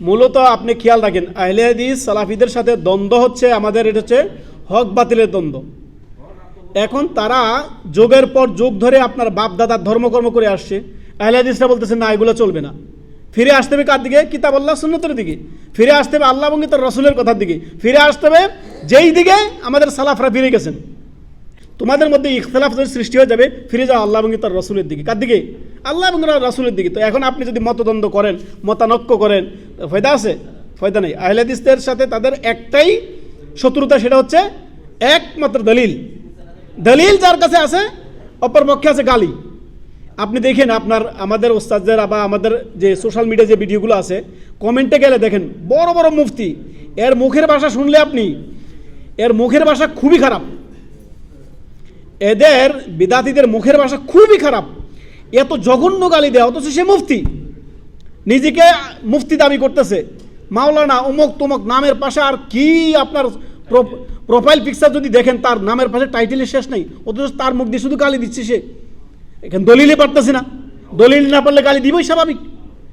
মূলত আপনি খেয়াল রাখেন আহলে হাদিস সালাফিদের সাথে দ্বন্দ্ব হচ্ছে, আমাদের এটা হচ্ছে হক বাতিলের দ্বন্দ্ব। এখন তারা যোগের পর যোগ ধরে আপনার বাপ দাদার ধর্মকর্ম করে আসছে। আহলে হাদিসরা বলতেছে, না, এগুলো চলবে না। ফিরে আসতে হবে কার দিকে? কিতাব আল্লাহ সুন্নতের দিকে। ফিরে আসতে হবে আল্লাহ এবং তার রসুলের কথার দিকে। ফিরে আসতে হবে যেই দিকে আমাদের সালাফরা ফিরে গেছেন। তোমাদের মধ্যে ইখতলাফ যদি সৃষ্টি হয়ে যাবে, ফিরে যাও আল্লাহ এবং তার রসুলের দিকে। কার দিকে? আল্লাহ এবং রসুলের দিকে। তো এখন আপনি যদি মতদ্বন্দ্ব করেন, মতানক্য করেন ফয়দা আছে? ফয়দা নেই। আহলাদিসদের সাথে তাদের একটাই শত্রুতা, সেটা হচ্ছে একমাত্র দলিল। দলিল যার কাছে আছে, অপর পক্ষে আছে গালি। আপনি দেখেন আপনার, আমাদের ওস্তাদদের বা আমাদের যে সোশ্যাল মিডিয়া যে ভিডিওগুলো আছে কমেন্টে গেলে দেখেন, বড় বড় মুফতি, এর মুখের ভাষা শুনলে আপনি, এর মুখের ভাষা খুবই খারাপ। এদের বিদাতিদের মুখের ভাষা খুবই খারাপ। এত জঘন্য গালি দেয় অথচ সে মুফতি। নিজেকে মুফতি দাবি করতেছে। মাওলানা অমুক তমুক নামের পাশে আর কি আপনার প্রোফাইল পিকচার যদি দেখেন, তার নামের পাশে টাইটেলের শেষ নেই। অথচ তার মুখ দিয়ে শুধু গালি দিচ্ছে সে। এখানে দলিলে পারতেছে না। দলিল না পারলে গালি দিবই স্বাভাবিক।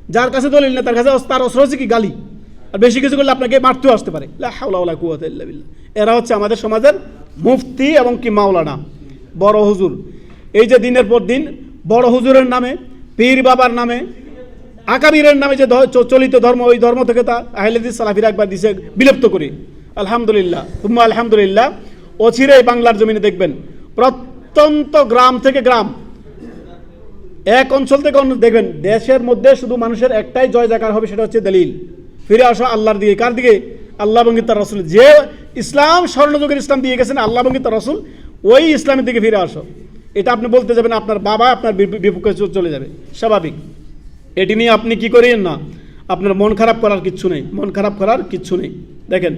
যার কাছে দলিল না তার কাছে তার অস্ত্র হচ্ছে কি গালি? আর বেশি কিছু করলে আপনাকে মারতেও আসতে পারে। এরা হচ্ছে আমাদের সমাজের মুফতি এবং কি মাওলানা। বড় হুজুর। এই যে দিনের পর দিন, বড় হুজুরের নামে, পীর বাবার নামে, আকাবিরের নামে যে চলিত ধর্ম, ওই ধর্ম থেকে তা আহলেদিস সালাফিরা একবার দিছে, বিলুপ্ত করি। আলহামদুলিল্লাহ। তুম্মা আলহামদুলিল্লাহ। অচিরেই বাংলার জমিনে দেখবেন, প্রত্যন্ত গ্রাম থেকে গ্রাম, এক অঞ্চল থেকে অন্য দেখবেন, দেশের মধ্যে শুধু মানুষের একটাই জয় জাকার হবে, সেটা হচ্ছে দলিল। ফিরে আসো আল্লাহর দিকে। কার দিকে? আল্লাহ বঙ্গিত রসুল যে ইসলাম স্বর্ণযুগের ইসলাম দিয়ে গেছেন, আল্লাহ বঙ্গিত তার রসুল। ওই ইসলামের দিকে ফিরে আসো। এটা আপনি বলতে যাবেন, আপনার বাবা আপনার বিপ- বিপক্ষে চলে যাবে। স্বাভাবিক। এটি নিয়ে আপনি কি করেন না? আপনার মন খারাপ করার কিচ্ছু নেই। মন খারাপ করার কিচ্ছু নেই। দেখেন